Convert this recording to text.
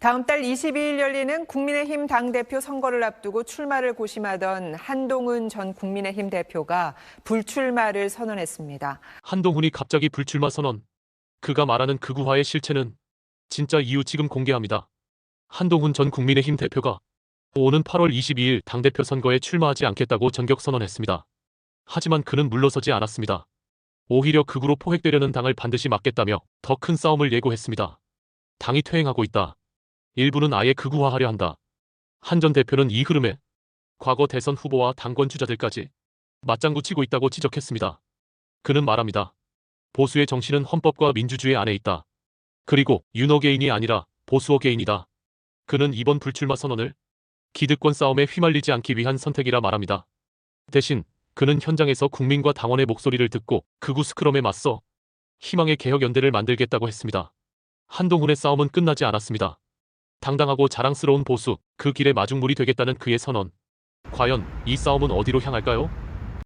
다음 달 22일 열리는 국민의힘 당대표 선거를 앞두고 출마를 고심하던 한동훈 전 국민의힘 대표가 불출마를 선언했습니다. 한동훈이 갑자기 불출마 선언. 그가 말하는 극우화의 실체는 진짜 이유 지금 공개합니다. 한동훈 전 국민의힘 대표가 오는 8월 22일 당대표 선거에 출마하지 않겠다고 전격 선언했습니다. 하지만 그는 물러서지 않았습니다. 오히려 극우로 포획되려는 당을 반드시 막겠다며 더 큰 싸움을 예고했습니다. 당이 퇴행하고 있다. 일부는 아예 극우화하려 한다. 한 전 대표는 이 흐름에 과거 대선 후보와 당권 주자들까지 맞장구 치고 있다고 지적했습니다. 그는 말합니다. 보수의 정신은 헌법과 민주주의 안에 있다. 그리고 윤호 개인이 아니라 보수어 개인이다. 그는 이번 불출마 선언을 기득권 싸움에 휘말리지 않기 위한 선택이라 말합니다. 대신 그는 현장에서 국민과 당원의 목소리를 듣고 극우 스크럼에 맞서 희망의 개혁연대를 만들겠다고 했습니다. 한동훈의 싸움은 끝나지 않았습니다. 당당하고 자랑스러운 보수, 그 길의 마중물이 되겠다는 그의 선언. 과연 이 싸움은 어디로 향할까요?